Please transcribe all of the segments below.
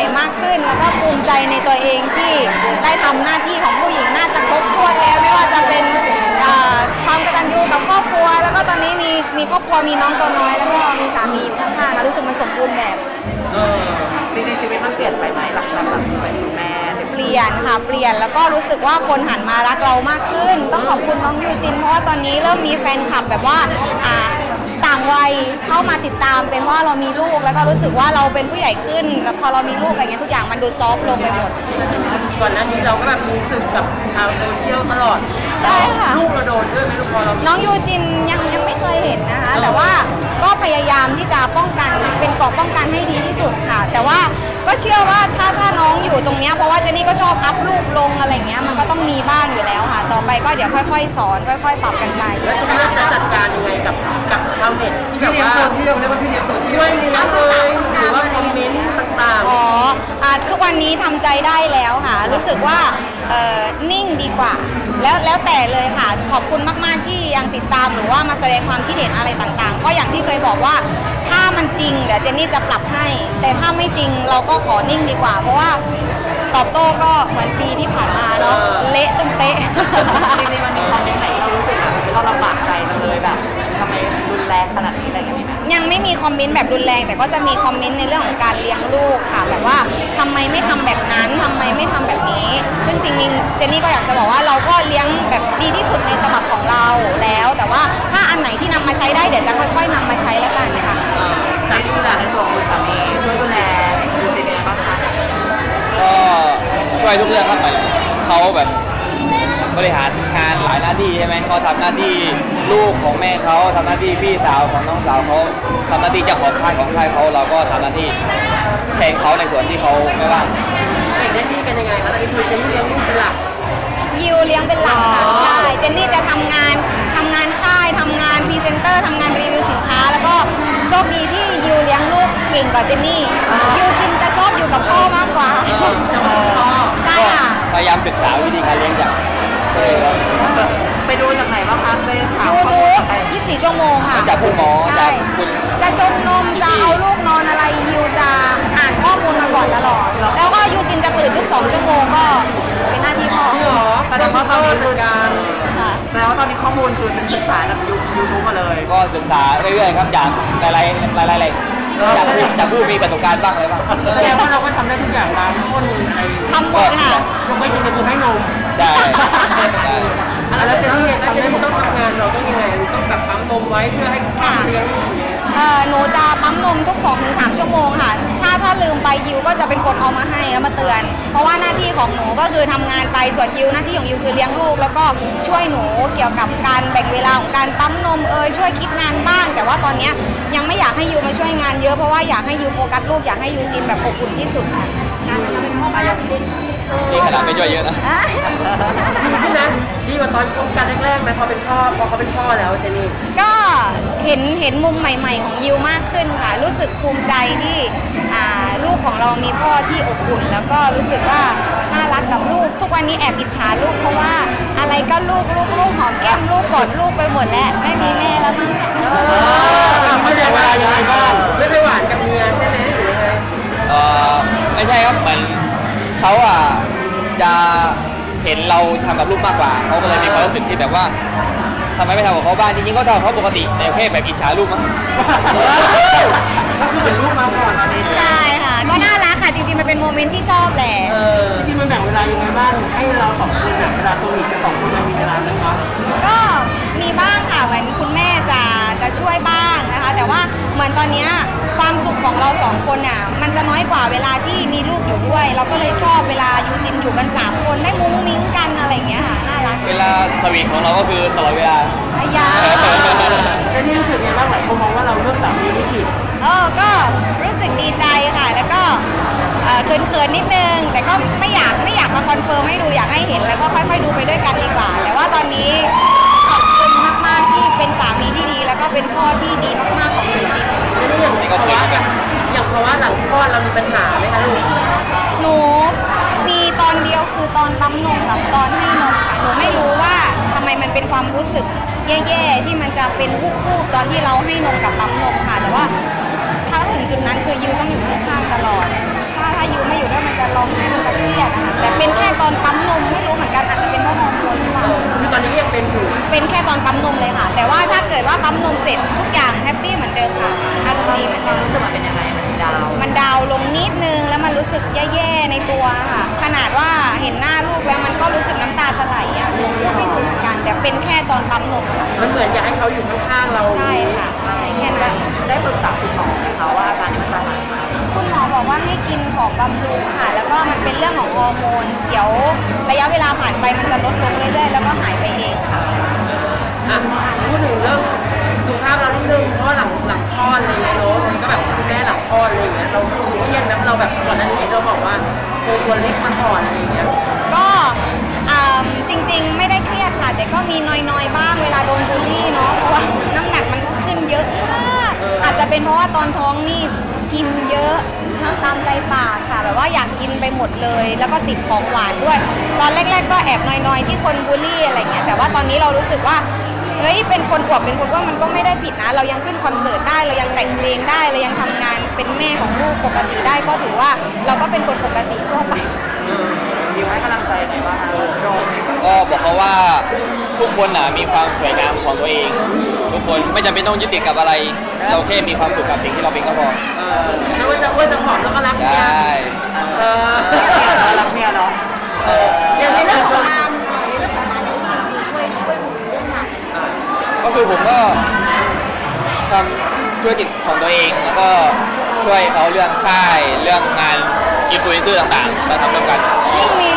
ญ่มากขึ้น แล้วก็ภูมิใจในตัวเองที่ได้ทำหน้าที่ของผู้หญิงน่าจะครบถ้วนแล้วไม่ว่าจะเป็นเอ่อความกตัญญูกับครอบครัว แล้วก็ตอนนี้มีมีครอบครัวมีน้องตัวน้อย แล้วก็มีสามีอยู่ข้างๆค่ะรู้สึกมันสมบูรณ์แบบเออจริงๆชีวิตมันเปลี่ยนไปไหมหลังจากแบบเป็นคุณแม่เด็กเปลี่ยนค่ะเปลี่ยนแล้วก็รู้สึกว่าคนหันมารักเรามากขึ้น ต้องขอบคุณน้องยูจินเพราะว่าตอนนี้เริ่มมีแฟนคลับแบบว่าอ่าต่าง วัยเข้ามาติดตามเป็นว่าเรามีลูกแล้วก็รู้สึกว่าเราเป็นผู้ใหญ่ขึ้นแล้วพอเรามีลูกอะไรเงี้ยทุกอย่างมันดูซอฟต์ลงไปหมด ก่อนหน้านี้เราก็แบบมีสึกกับชาวโซเชียลตลอดใช่ค่ะ ลูกเราโดนด้วยไหมลูกพอเราน้องยูจินยังยังไม่เคยเห็นนะคะ แต่ว่าก็พยายามที่จะป้องกันเป็นเกราะป้องกันให้ดีที่สุดค่ะ แต่ว่า ก็เชื่อว่าถ้าถ้าน้องอยู่ตรงเนี้ยเพราะว่าเจนนี่ก็ชอบอัพรูปลงอะไรเงี้ยมันก็ต้องมีบ้างอยู่แล้วค่ะ ต่อไปก็เดี๋ยวค่อย ๆ สอนค่อย ๆ ปรับกันไป แล้วคุณแม่จะจัดการยังไงกับกับชาวเน็ตที่แบบพี่เลี้ยงว่าโซเชียลเรียกว่าพี่เลี้ยงโซเชียช่วลยเลี้ยงเลยหรือว่าคอมเมนต์ต่างอ๋ออะทุกวันนี้ทำใจได้แล้วค่ะ รู้สึกว่าเอ่อนิ่งดีกว่า แล้วแล้วแต่เลยค่ะ ขอบคุณมาก ๆ ที่ยังติดตามหรือว่ามาแสดงความคิดเห็นอะไรต่างๆ ก็อย่างที่เคยบอกว่า ถ้ามันจริงเดี๋ยวเจนนี่จะปรับให้ แต่ถ้าไม่จริงเราก็ขอนิ่งดีกว่า เพราะว่าตอบโต้ก็เหมือนปีที่ผ่านมาเนาะเละตุ้มเป๊ะๆจริงๆมันมีคอมเมนต์ไหนที่รู้สึกแบบเราลำบากใจจังเลยแบบทำไมรุนแรงขนาดนี้อะไรอย่างเงี้ยยังไม่มีคอมเมนต์แบบรุนแรง แต่ก็จะมีคอมเมนต์ในเรื่องของการเลี้ยงลูกค่ะแบบว่าทำไมไม่ทำแบบนั้นทำไมไม่ทำแบบนี้ ซึ่งจริงๆเจนนี่ก็อยากจะบอกว่าเราก็เลี้ยงแบบดีที่สุดในฉบับของเราแล้ว แต่ว่าถ้าอันไหนที่นำมาใช้ได้เดี๋ยวจะค่อย ๆนำมาใช้แล้วกันค่ะ สามีดูแลในส่วนของคุณสามีช่วยดูแลดูเป็นยังไงบ้างคะก็ช่วยทุกเรื่องครับแต่เขาแบบบริหารงานหลายหน้าที่ใช่ไหมเขาทำหน้าที่ลูกของแม่เขาทำหน้าที่พี่สาวของน้องสาวเขาทำหน้าที่เจ้าของค่ายของค่ายเขาเราก็ทำหน้าที่แทนเขาในส่วนที่เขาไม่ว่างแบ่งหน้าที่กันยังไงคะตอนนี้คือเจนนี่เลี้ยงลูกเป็นหลัก ยิวเลี้ยงเป็นหลักค่ะ อ๋อ ใช่ เจนนี่จะทำงานทำงานค่ายทำงานพรีเซนเตอร์ทำงานรีวิวสินค้า แล้วก็โช คดีที่ยิวเลี้ยงลูกเก่งกว่าเจนนี่ยิวจินจะชอบอยู่กับพ่อมากกว่าจะมาพ่อใช่ค่ะ พยายามศึกษาวิธีการเลี้ยงจากเออไปดูจากไหนบ้างคะไปถามยูข้อทูมูลบจากใคร24 ชั่วโมงค่ะ จากคุณหมอใช่ จากคุณ จะชงนม จะเอาลูกนอนอะไรยิวจะอ่านข้อมูลมาก่อนตลอด แล้วก็ยูจินจะตื่นทุก 2 ชั่วโมงก็เป็นหน้าที่พ่อจริงเหรอแสดงว่าตอนนี้คือการค่ะแสดงว่า ตอนนี้ข้อมูลคือเป็นศึกษาจากยูยูทูบมาเลย ก็ศึกษาเรื่อยๆครับจากหลายๆหลายๆหลายๆจากผู้จากผู้มีประสบการณ์บ้างอะไรบ้างแสดงว่าเราก็ทำได้ทุกอย่างร้านต้นไอ้ทำหมดค่ะยกไม่กินจะคือให้นมใช่ใช่แล้วเจนนี่แล้วเจนนี่ต้องทำงานเราต้องยังไงต้องแบบปั๊มนมไว้เพื่อให้ข้าวเลี้ยงลูกอย่างเงี้ยเอ่อหนูจะปั๊มนมทุก 2-3 ชั่วโมงค่ะถ้าถ้าลืมไปยิวก็จะเป็นคนเอามาให้แล้วมาเตือน เพราะว่าหน้าที่ของหนูก็คือทำงานไปส่วนยิวหน้าที่ของยิวคือเลี้ยงลูก แล้วก็ช่วยหนูเกี่ยวกับการแบ่งเวลาของการปั๊มนมเอยช่วยคิดงานบ้าง แต่ว่าตอนเนี้ยยังไม่อยากให้ยิวมาช่วยงานเยอะเพราะว่าอยากให้ยิวโฟกัสลูกอยากให้ยิวจินแบบอบอุ่นที่สุดค่ะงานมันยังเป็นพ่อแม่เล็กนี่ขนาดไม่ช่วยเยอะนะอะพี่นะดีกว่าตอนคบกันแรกๆไหมพอเป็นพ่อพอเขาเป็นพ่อแล้วเจนนี่ก็เห็นเห็นมุมใหม่ ๆ ของยิวมากขึ้นค่ะ รู้สึกภูมิใจที่อ่าลูกของเรามีพ่อที่อบอุ่น แล้วก็รู้สึกว่าน่ารักกับลูก ทุกวันนี้แอบอิจฉาลูกเพราะว่าอะไรก็ลูกลูกลูกหอมแก้มลูกกอดลูกไปหมดแล้วไม่มีแม่แล้วมั้งเนี่ยไม่ได้ว่ายังไงบ้างไม่ไปหวานกับเมียใช่ไหมหรือยังไงเออไม่ใช่ครับเหมือนเขาอะจะเห็นเราทำกับลูกมากกว่าเขาก็เลยมีความรู้สึกที่แบบว่า ทำไมไม่ทำกับเขาบ้างจริงๆก็ทำกับเขาปกติแต่แค่แบบอิจฉาลูกมั้ง ก็คือเป็นลูกมาก่อนตอนนี้ใช่ค่ะ ก็น่ารักค่ะ จริงๆ มันเป็นโมเมนต์ที่ชอบแหละ เออที่มันแบ่งเวลายังไงบ้างให้เราสองคนแบบเวลาตัวอีกกับสองคนมันมีเวลาไหมคะก็มีบ้างค่ะเหมือนคุณแม่จะจะช่วยบ้างนะคะ แต่ว่าเหมือนตอนเนี้ยความสุขของเราสองคนอะมันจะน้อยกว่าเวลาที่มีลูกอยู่ด้วย เราก็เลยชอบเวลายูจินอยู่กันสามคนได้มุ้งมิ้งกันอะไรอย่างเงี้ยค่ะน่ารัก เวลาสวีทของเราก็คือตลอดเวลา อายาแล้วนี่รู้สึกไงบ้างหลายคนมองว่าเราเลือกสามีไม่ผิดเออก็รู้สึกดีใจค่ะ แล้วก็เอ่อเขินๆนิดนึง แต่ก็ไม่อยากไม่อยากมาคอนเฟิร์มให้ดูอยากให้เห็นแล้วก็ค่อยๆดูไปด้วยกันดีกว่า แต่ว่าตอนนี้ขอบคุณมากๆที่เป็นสามีที่ดี แล้วก็เป็นพ่อที่ดีมากๆของยูจินแล้วนี่อย่างนี่ก็ภาเคยวะเหมือนกันอย่างภาวะหลังคลอดเรามีปัญหาไหมคะลูกหนูมีตอนเดียว คือตอนปั๊มนมกับตอนให้นมค่ะหนูไม่รู้ว่าทำไมมันเป็นความรู้สึกแย่ๆที่มันจะเป็นวูบๆตอนที่เราให้นมกับปั๊มนมค่ะ แต่ว่าถ้าถึงจุดนั้นคือยูต้องอยู่ข้างๆตลอด ถ้าถ้ายูไม่อยู่ด้วยมันจะร้องไห้มันจะเครียดนะคะแต่เป็นแค่ตอนปั๊มนมไม่รู้เหมือนกันอาจจะเป็นเพราะฮอร์โมนหรือเปล่า คือตอนนี้ยังเป็นอยู่เป็นแค่ตอนปั๊มนมเลยค่ะ แต่ว่าถ้าเกิดว่าปั๊มนมเสร็จทุกอย่างแฮปปี้เหมือนเดิมค่ะอารมณ์ดีเหมือนควาเดิมมรู้สึกมันเป็นยังไงมันดาว มันดาวน์ลงนิดนึงแล้วมันรู้สึกแย่ เหมือนกันแต่เป็นแค่ตอนปั๊มนมค่ะมันเหมือนอยากให้เขาอยู่ข้างๆเราใช่ค่ะใช่แค่นั้นได้ปรึกษาคุณหมอไหมคะว่าอาการนี้มันจะหายไหมคุณหมอบอกว่าให้กินของบำรุงค่ะ แล้วก็มันเป็นเรื่องของฮอร์โมน เดี๋ยวระยะเวลาผ่านไปมันจะลดลงเรื่อยๆ แล้วก็หายไปเองค่ะ อะพูดถึงเรื่องสุขภาพเรานิดนึงเพราะว่าหลังหลังคลอดอะไรเงี้ยเนอะมันก็แบบคุณแม่หลังคลอดอะไรเงี้ยเราเครียดนะเราแบบก่อนหน้านี้เราบอกว่าโตตัวเล็กมาก่อนอะไรเงี้ยก็อ่าจริงๆ ไม่ได้เครียดค่ะ แต่ก็มีนอยๆบ้างเวลาโดนบูลลี่เนาะเพราะว่าน้ำหนักมันก็ขึ้นเยอะมากอาจจะเป็นเพราะว่าตอนท้องนี่กินเยอะนะตามใจปากค่ะ แบบว่าอยากกินไปหมดเลย แล้วก็ติดของหวานด้วย ตอนแรก ๆ ก็แอบนอยๆที่คนบูลลี่อะไรเงี้ยแต่ว่าตอนนี้เรารู้สึกว่าเฮ้ยเป็นคนอวบเป็นคนว่ามันก็ไม่ได้ผิดนะ เรายังขึ้นคอนเสิร์ตได้เรายังแต่งเพลงได้เรายังทำงานเป็นแม่ของลูกปกติได้ก็ถือว่าเราก็เป็นคนปกติทั่วไป ให้กำลังใจไงบ้างคะโดนก็บอกเขาว่าทุกคนน่ะมีความสวยงามของตัวเอง ทุกคนไม่จำเป็นต้องยึดติดกับอะไร เราแค่มีความสุขกับสิ่งที่เราเป็นก็พอเออไม่ว่าจะอ้วนจะผอมแล้วก็รักใชเนี่ย่เออรักเนี่ยเนาะเออยังไม่เลิกช่วยช่วยหนูเรื่องงานก็คือผมก็ทำธุรกิจของตัวเองแล้วก็ช่วยเขาเรื่องค่ายเรื่องงานอินฟลูเอนเซอร์ต่างๆเราทำร่วมกัน ยิ่งมี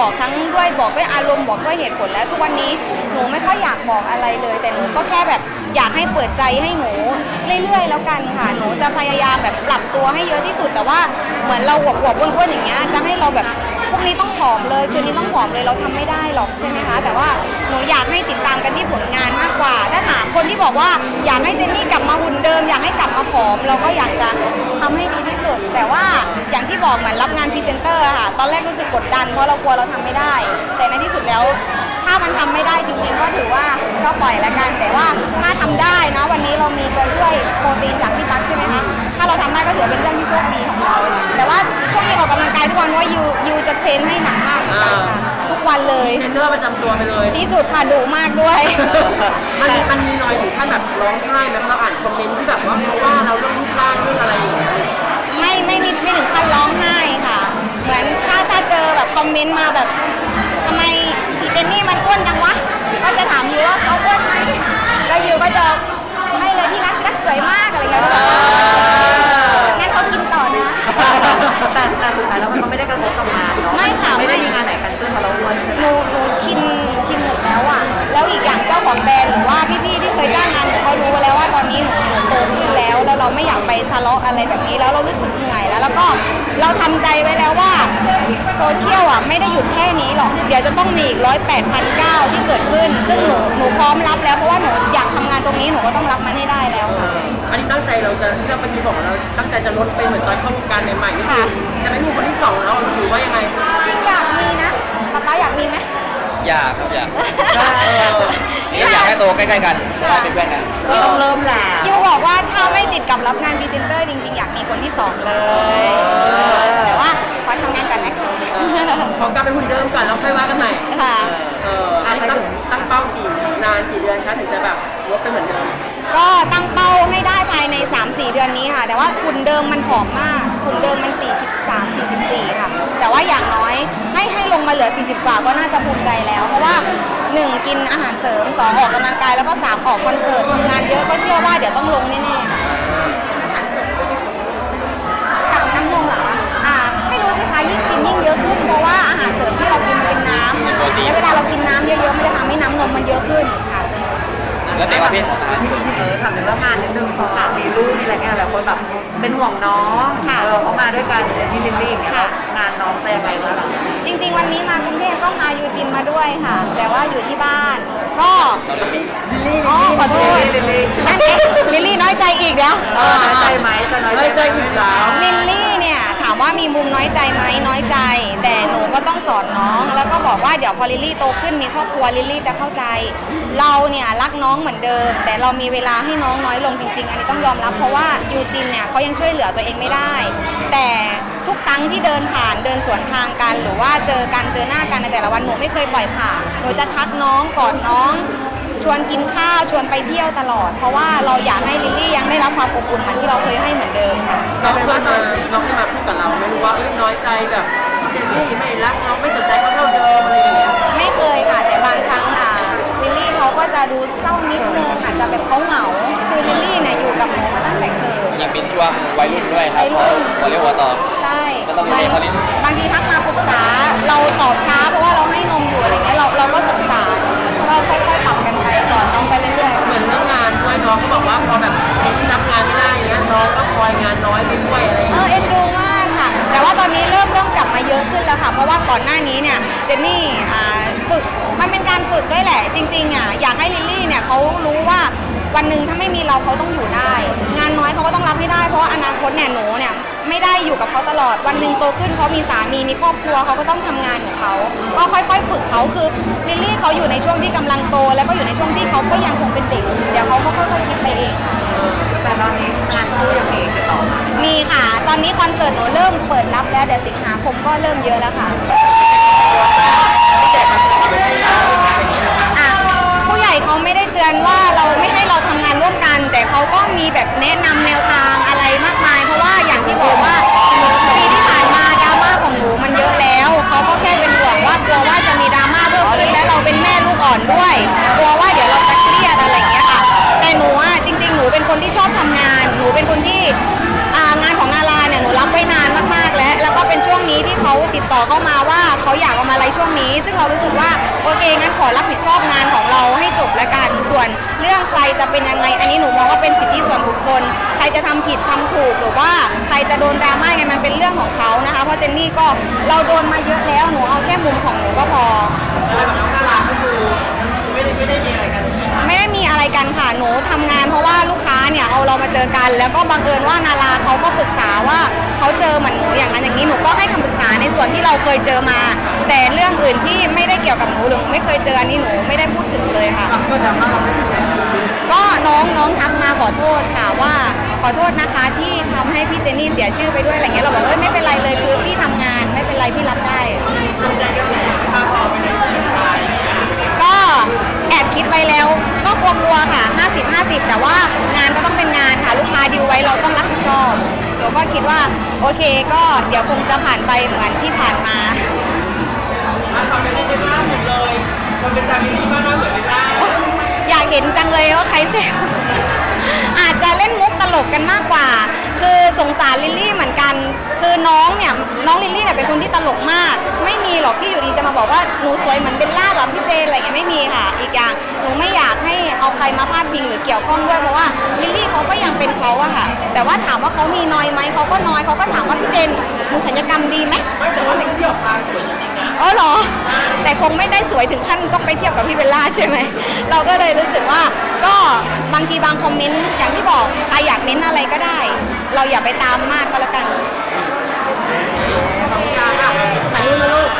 บอกทั้งด้วยบอกด้วยอารมณ์บอกด้วยเหตุผลแล้ว ทุกวันนี้หนูไม่ค่อยอยากบอกอะไรเลย แต่หนูก็แค่แบบอยากให้เปิดใจให้หนูเรื่อยๆ แล้วกันค่ะ หนูจะพยายามแบบปรับตัวให้เยอะที่สุด แต่ว่าเหมือนเราหวบๆอ้วนๆอย่างเงี้ยจะให้เราแบบ พรุ่งนี้ต้องผอมเลยคืนนี้ต้องผอมเลยเราทำไม่ได้หรอกใช่ไหมคะ แต่ว่าหนูอยากให้ติดตามกันที่ผลงานมากกว่า ถ้าถามคนที่บอกว่าอยากให้เจนนี่กลับมาหุ่นเดิม อยากให้กลับมาผอม เราก็อยากจะทำให้ดีที่สุด แต่ว่าอย่างที่บอกเหมือนรับงานพรีเซนเตอร์ค่ะตอนแรกรู้สึกกดดันเพราะเรากลัวเราทำไม่ได้ แต่ในที่สุดแล้ว ถ้ามันทำไม่ได้จริงๆก็ถือว่าก็ปล่อยแล้วกันแต่ว่าถ้าทำได้นะวันนี้ เรามีตัวช่วยโปรตีนจากพี่ตั๊กใช่ไหมคะถ้าเราทำได้ก็ถือว่าเป็นเรื่องที่โชคดีของเรา แต่ว่าช่วงนี้ออกกำลังกายทุกวันเพราะว่ายูยูจะเทรนให้หนักมากเหมือนกันค่ะทุกวันเลยเทรนเนอร์ประจำตัวไปเลย ที่สุดค่ะดุมากด้วย มันมีมันมีนอยถึงขั้นแบบร้องไห้ไหมเราอ่านคอมเมนต์ที่แบบว่าเขาว่าเราเรื่องรูปร่างเรื่องอะไรอย่างเงี้ยไม่ไม่มีไม่ถึงขั้นร้องไห้ค่ะ เหมือนถ้าถ้าเจอแบบคอมเมนต์มาแบบทำไม ไม่อยากไปทะเลาะอะไรแบบนี้แล้วเรารู้สึกเหนื่อยแล้ว แล้วก็เราทำใจไว้แล้วว่าโซเชียลอะไม่ได้หยุดแค่นี้หรอก เดี๋ยวจะต้องมีอีกร้อยแปดพันเก้าที่เกิดขึ้น ซึ่งหนูหนูพร้อมรับแล้วเพราะว่าหนูอยากทำงานตรงนี้หนูก็ต้องรับมันให้ได้แล้วค่ะอันนี้ตั้งใจเราจะที่เราเมื่อกี้บอกว่าเราตั้งใจจะลดไปเหมือนตอนเข้าวงการใหม่ๆนี่คือค่ะจะไม่มีคนที่สองแล้วหรือว่ายังไงจริงๆอยากมีนะป๊าป๊าอยากมีไหม อยากครับอยากเออนี่อยากให้โตใกล้ๆกันเป็นเพื่อนกันก็ต้องเริ่มแหละยูบอกว่าถ้าไม่ติดกับรับงานพรีเซนเตอร์จริงๆ อยากมีคนที่สองเลย แต่ว่าขอทำงานก่อนนะคะขอกลับไปหุ่นเดิมก่อนแล้วค่อยว่ากันใหม่ค่ะเอออันนี้ตั้งตั้งเป้ากี่นานกี่เดือนคะถึงจะแบบลดไปเหมือนเดิมก็ตั้งเป้าให้ได้ภายใน 3-4 เดือนนี้ค่ะ แต่ว่าคุณเดิมมันผอมมากคุณเดิมมัน 43 44ค่ะ แต่ว่าอย่างน้อยให้ให้ลงมาเหลือ 40 กว่าก็น่าจะภูมิใจแล้ว เพราะว่า 1 กินอาหารเสริม 2 ออกกำลังกายแล้วก็ 3 ออกคอนเสิร์ตทำงานเยอะก็เชื่อว่าเดี๋ยวต้องลงแน่ๆค่ะกับน้ำนมเหรอคะอ่าไม่รู้สิคะยิ่งกินยิ่งเยอะขึ้น เพราะว่าอาหารเสริมที่เรากินมันเป็นน้ำแล้วเวลาเรากินน้ำเยอะๆมันจะทำให้น้ำนมมันเยอะขึ้น ค่ะมแล้วแต่ประเภทของอาหารเสริมเออถามถึงเรื่องงานนิดนึงพอมีลูกมีอะไรเงี้ยหลายคนแบบเป็นห่วงน้องค่ะเออเขามาด้วยกันเจนนี่ลิลลี่อย่างเงี้ยค่ะ งานน้องจะยังไงบ้างจริง ๆ วันนี้มากรุงเทพก็พายูจินมาด้วยค่ะ แต่ว่าอยู่ที่บ้าน ก็ตอนนี้อ๋อขอโทษลิลลี่นั่นเองลิลลี่น้อยใจอีกแล้วเออน้อยใจไหมจะน้อยไม่ใจผิดแล้วลิลลี่เนี่ยถาม ว่ามีมุมน้อยใจไหมน้อยใจ แต่หนูก็ต้องสอนน้อง แล้วก็บอกว่าเดี๋ยวพอลิลลี่โตขึ้นมีครอบครัวลิลลี่จะเข้าใจ เราเนี่ยรักน้องเหมือนเดิม แต่เรามีเวลาให้น้องน้อยลงจริง ๆ อันนี้ต้องยอมรับเพราะว่ายูจินเนี่ยเขายังช่วยเหลือตัวเองไม่ได้ แต่ทุกครั้งที่เดินผ่านเดินสวนทางกัน หรือว่าเจอกันเจอหน้ากันในแต่ละวันหนูไม่เคยปล่อยผ่านหนูจะทักน้องกอดน้อง ชวนกินข้าวชวนไปเที่ยวตลอด เพราะว่าเราอยากให้ลิลลี่ยังได้รับความอบอุ่นเหมือนที่เราเคยให้เหมือนเดิมค่ะ น้องเคยมาน้องเคยมาพูดกับเราไม่รู้ว่าเอ้ยน้อยใจแบบเจนนี่ไม่รักน้องไม่สนใจเขาเท่าเดิมอะไรอย่างเงี้ยไม่เคยค่ะ แต่บางครั้งอะลิลลี่เขาก็จะดูเศร้านิดนึงอาจจะแบบเขาเหงาคือลิลลี่เนี่ยอยู่กับหนูมาตั้งแต่เกิดยิ่งเป็นช่วงวัยรุ่นด้วยครับวัยรุ่นหัวเรียวหัวต่อใช่ ก็ต้อง น้องก็บอกว่าพอแบบเห็นที่รับงานไม่ได้อย่างเงี้ยน้องก็คอยงานน้อยไปด้วยอะไรอย่างเอเงี้ยอเอ็นดูมากค่ะ แต่ว่าตอนนี้เริ่มเริ่มกลับมาเยอะขึ้นแล้วค่ะ เพราะว่าก่อนหน้านี้เนี่ยเจนนี่อ่าฝึกมันเป็นการฝึกด้วยแหละ จริงๆอะอยากให้ลิลลี่เนี่ยเขารู้ว่าวันหนึ่งถ้าไม่มีเราเขาต้องอยู่ได้ งานน้อยเขาก็ต้องรับให้ได้ เพราะว่าอนาคตเนี่ยหนูเนี่ยไม่ได้อยู่กับเขาตลอดวันหนึ่งโตขึ้นเขามีสามีมีครอบครัวเขาก็ต้องทำงานของเขาก็ค่อยๆ ฝึกเขาคือลิลลี่เขาอยู่ในช่วงที่กำลังโต แล้วก็อยู่ในช่วงที่เขาก็ยังคงเป็นเด็กเดี๋ยวเขาก็ค่อยๆคิดไปเองค่ะ แต่ตอนนี้งานคู่ยังมีติดต่อมามีค่ะ ตอนนี้คอนเสิร์ตหนูเริ่มเปิดรับแล้วเดี๋ยวสิงหาคมก็เริ่มเยอะแล้วค่ะอะผู้ใหญ่เขาไม่ได้เตือนว่าเราไม่ให้ เขาอยากเอามาอะไรช่วงนี้ ซึ่งเรารู้สึกว่าโอเคงั้นขอรับผิดชอบงานของเราให้จบและกัน ส่วนเรื่องใครจะเป็นยังไง อันนี้หนูมองว่าเป็นสิทธิส่วนบุคคล ใครจะทำผิดทำถูกหรือว่าใครจะโดนดราม่าไงมันเป็นเรื่องของเขานะคะ เพราะเจนนี่ก็เราโดนมาเยอะแล้วหนูเอาแค่มุมของหนูก็พอแล้วแบบน้องนาราก็คือไม่ได้ไม่ได้มีอะไร ไม่ได้มีอะไรกันค่ะ หนูทำงานเพราะว่าลูกค้าเนี่ยเอาเรามาเจอกัน แล้วก็บังเอิญว่านาราเขาก็ปรึกษาว่าเขาเจอเหมือนหนูอย่างนั้นอย่างนี้หนูก็ให้คำปรึกษาในส่วนที่เราเคยเจอมา แต่เรื่องอื่นที่ไม่ได้เกี่ยวกับหนูหรือหนูไม่เคยเจออันนี้หนูไม่ได้พูดถึงเลยค่ะก็ทำให้เราได้คุยกันก็น้องน้องทักมาขอโทษค่ะว่าขอโทษนะคะที่ทำให้พี่เจนนี่เสียชื่อไปด้วยอะไรเงี้ยเราบอกว่าเอ้ยไม่เป็นไรเลยคือพี่ทำงานไม่เป็นไรพี่รับได้ก็แอบ คิดไปแล้วก็กลัวๆค่ะ 50 50 แต่ว่างานก็ต้องเป็นงานค่ะ ลูกค้าดิวไว้เราต้องรับผิดชอบหนูก็คิดว่าโอเคก็เดี๋ยวคงจะผ่านไปเหมือนที่ผ่านมาทำเป็นได้หน้าเหมือนเลยคนเป็นจามิลี่มากหน้าเหมือนเป็นได้อยากเห็นจังเลยว่าใครแซวอาจจะเล่นมุ กกันมากกว่า คือสงสารลิลลี่เหมือนกัน คือน้องเนี่ยน้องลิลลี่เนี่ยเป็นคนที่ตลกมาก ไม่มีหรอกที่อยู่ดีจะมาบอกว่าหนูสวยเหมือนเบลล่าหรอพี่เจนอะไรเงี้ยไม่มีค่ะ อีกอย่างหนูไม่อยากให้เอาใครมาพาดพิงหรือเกี่ยวข้องด้วยเพราะว่าลิลลี่เขาก็ยังเป็นเขาอะค่ะ แต่ว่าถามว่าเขามีน้อยไหมเขาก็น้อยเขาก็ถามว่าพี่เจนหนูสัญญกรรมดีไหมไม่แต่ว่าล็กที่ออกมาสวยจริงๆนะ อ๋อเหรอ แต่คงไม่ได้สวยถึงขั้นต้องไปเทียบกับพี่เบลล่าใช่ไหม เราก็เลยรู้สึกว่าก็บางทีบางคอมเมนต์อย่างที่บอกใครอยากเม้นอะไรก็ได้ เราอย่าไปตามมากก็แล้วกัน ถ่ายรูปนะลูก